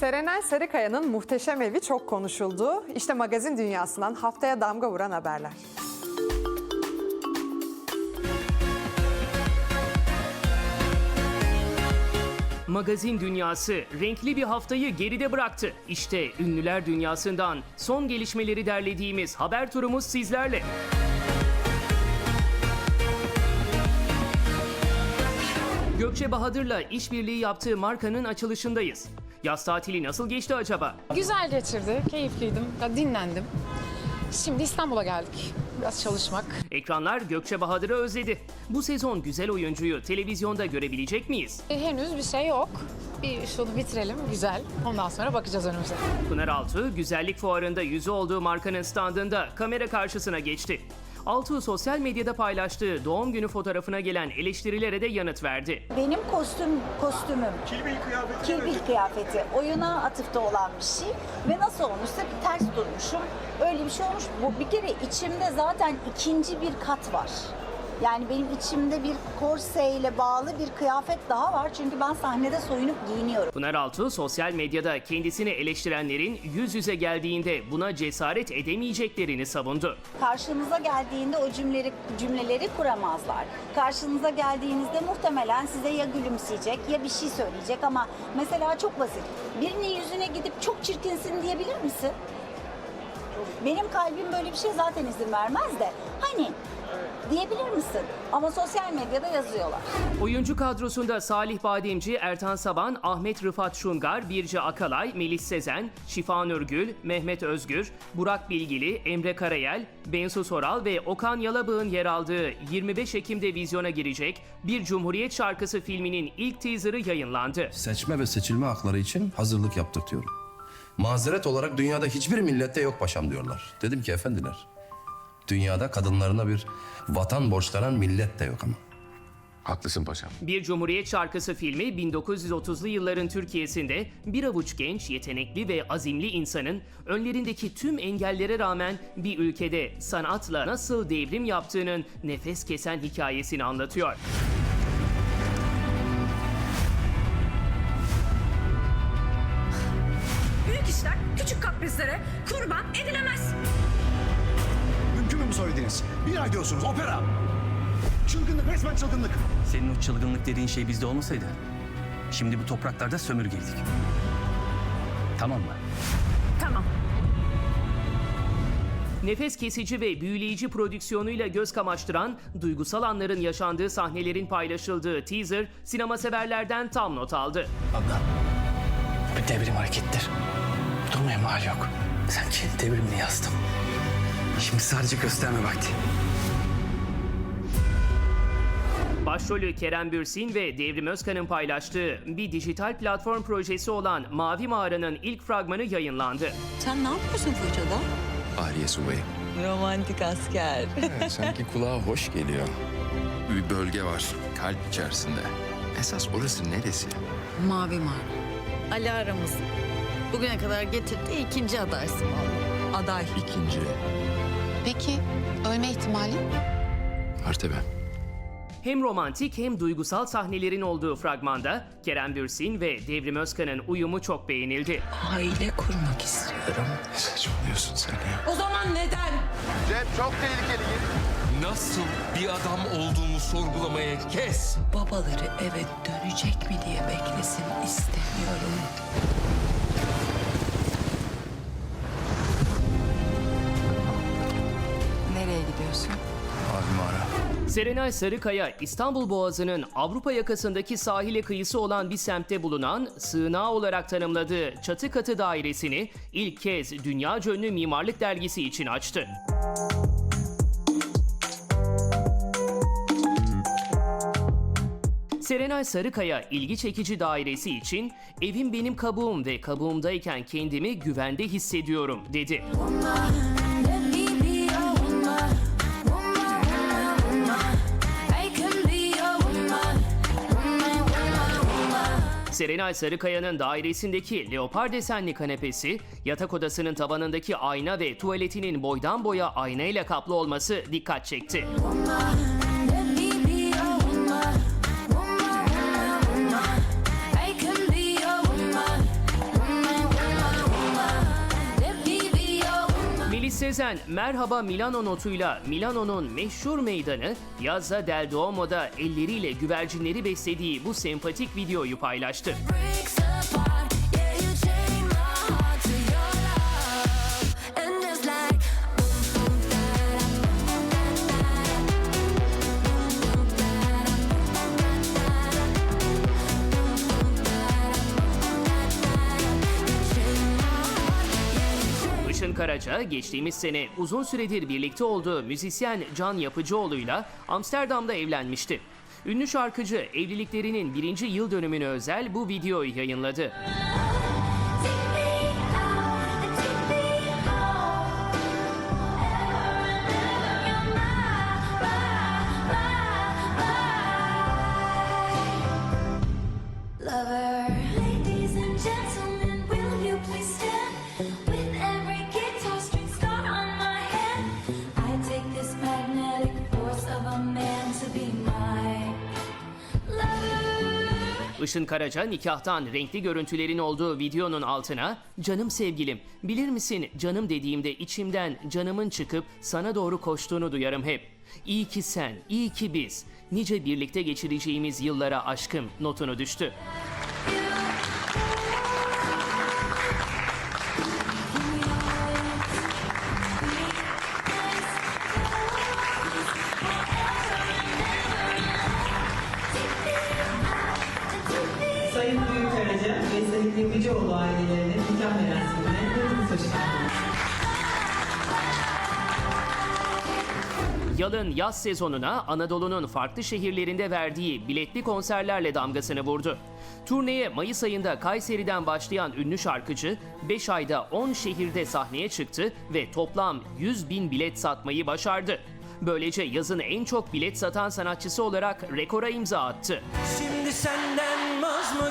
Serenay Sarıkaya'nın muhteşem evi çok konuşuldu. İşte magazin dünyasından haftaya damga vuran haberler. Magazin dünyası renkli bir haftayı geride bıraktı. İşte ünlüler dünyasından son gelişmeleri derlediğimiz haber turumuz sizlerle. Gökçe Bahadır'la işbirliği yaptığı markanın açılışındayız. Yaz tatili nasıl geçti acaba? Güzel geçirdi, keyifliydim, dinlendim. Şimdi İstanbul'a geldik. Biraz çalışmak. Ekranlar Gökçe Bahadır'ı özledi. Bu sezon güzel oyuncuyu televizyonda görebilecek miyiz? E, henüz bir şey yok. Bir şunu bitirelim, güzel. Ondan sonra bakacağız önümüze. Pınar Altuğ, güzellik fuarında yüzü olduğu markanın standında kamera karşısına geçti. Altuğ sosyal medyada paylaştığı doğum günü fotoğrafına gelen eleştirilere de yanıt verdi. Benim kostüm kostümüm. Kilbil kıyafeti. Kilbil kıyafeti. Oyuna atıfta olan bir şey. Ve nasıl olmuşsa bir ters durmuşum. Öyle bir şey olmuş. Bu bir kere içimde zaten ikinci bir kat var. Yani benim içimde bir korseyle bağlı bir kıyafet daha var. Çünkü ben sahnede soyunup giyiniyorum. Pınar Altuğ sosyal medyada kendisini eleştirenlerin yüz yüze geldiğinde buna cesaret edemeyeceklerini savundu. Karşınıza geldiğinde o cümleleri, cümleleri kuramazlar. Karşınıza geldiğinizde muhtemelen size ya gülümseyecek ya bir şey söyleyecek ama mesela çok basit. Birinin yüzüne gidip çok çirkinsin diyebilir misin? Benim kalbim böyle bir şey zaten izin vermez de hani diyebilir misin? Ama sosyal medyada yazıyorlar. Oyuncu kadrosunda Salih Bademci, Ertan Saban, Ahmet Rıfat Şungar, Birce Akalay, Melis Sezen, Şifa Nurgül, Mehmet Özgür, Burak Bilgili, Emre Karayel, Bensu Soral ve Okan Yalabık'ın yer aldığı 25 Ekim'de vizyona girecek Bir Cumhuriyet Şarkısı filminin ilk teaserı yayınlandı. seçme ve seçilme hakları için hazırlık yaptık diyorum. Mazeret olarak dünyada hiçbir millette yok paşam diyorlar. Dedim ki efendiler, dünyada kadınlarına bir vatan borçlanan millet de yok ama. Haklısın paşam. Bir Cumhuriyet Şarkısı filmi 1930'lu yılların Türkiye'sinde bir avuç genç, yetenekli ve azimli insanın önlerindeki tüm engellere rağmen bir ülkede sanatla nasıl devrim yaptığının nefes kesen hikayesini anlatıyor. Büyük işler küçük kaprizlere kurban edilemez. Bu söylediğiniz? Bir ay diyorsunuz opera. Çılgınlık resmen çılgınlık. Senin o çılgınlık dediğin şey bizde olmasaydı şimdi bu topraklarda sömürgeydik. Tamam mı? Tamam. Nefes kesici ve büyüleyici prodüksiyonuyla göz kamaştıran, duygusal anların yaşandığı sahnelerin paylaşıldığı teaser sinema severlerden tam not aldı. Abla. Bir devrim harekettir. Durmaya mal yok. Sen kendi devrimini yazdın. Şimdi sadece gösterme vakti. Başrolü Kerem Bürsin ve Devrim Özkan'ın paylaştığı bir dijital platform projesi olan Mavi Mağara'nın ilk fragmanı yayınlandı. Sen ne yapıyorsun fırçada? Ahriye Subayı. Romantik asker. Evet, sanki kulağa hoş geliyor. Bir bölge var kalp içerisinde. Esas orası neresi? Mavi mağara. Ali aramız. Bugüne kadar getirdiği ikinci adaysın. Aday. İkinci. Peki, ölme ihtimali? Tabii. Hem romantik hem duygusal sahnelerin olduğu fragmanda Kerem Bürsin ve Devrim Özkan'ın uyumu çok beğenildi. Aile kurmak istiyorum. Ne saçmalıyorsun sen ya? O zaman neden? Nasıl bir adam olduğumu sorgulamaya kes. Babaları eve dönecek mi diye beklesin istemiyorum. Serenay Sarıkaya, İstanbul Boğazı'nın Avrupa yakasındaki sahile kıyısı olan bir semtte bulunan sığınağı olarak tanımladığı çatı katı dairesini ilk kez dünya ünlü mimarlık dergisi için açtı. Serenay Sarıkaya ilgi çekici dairesi için evim benim kabuğum ve kabuğumdayken kendimi güvende hissediyorum dedi. Serenay Sarıkaya'nın dairesindeki leopar desenli kanepesi, yatak odasının tavanındaki ayna ve tuvaletinin boydan boya aynayla kaplı olması dikkat çekti. Sezen Merhaba Milano notuyla Milano'nun meşhur meydanı Piazza del Duomo'da elleriyle güvercinleri beslediği bu sempatik videoyu paylaştı. Işın Karaca geçtiğimiz sene uzun süredir birlikte olduğu müzisyen Can Yapıcıoğlu'yla Amsterdam'da evlenmişti. Ünlü şarkıcı evliliklerinin birinci yıl dönümüne özel bu videoyu yayınladı. Işın Karaca nikahtan renkli görüntülerin olduğu videonun altına "Canım sevgilim, bilir misin canım dediğimde içimden canımın çıkıp sana doğru koştuğunu duyarım hep. İyi ki sen, iyi ki biz. Nice birlikte geçireceğimiz yıllara aşkım." notunu düştü. Yalın yaz sezonuna Anadolu'nun farklı şehirlerinde verdiği biletli konserlerle damgasını vurdu. Turneye Mayıs ayında Kayseri'den başlayan ünlü şarkıcı 5 ayda 10 şehirde sahneye çıktı ve toplam 100 bin bilet satmayı başardı. Böylece yazın en çok bilet satan sanatçısı olarak rekora imza attı. Şimdi senden vaz mı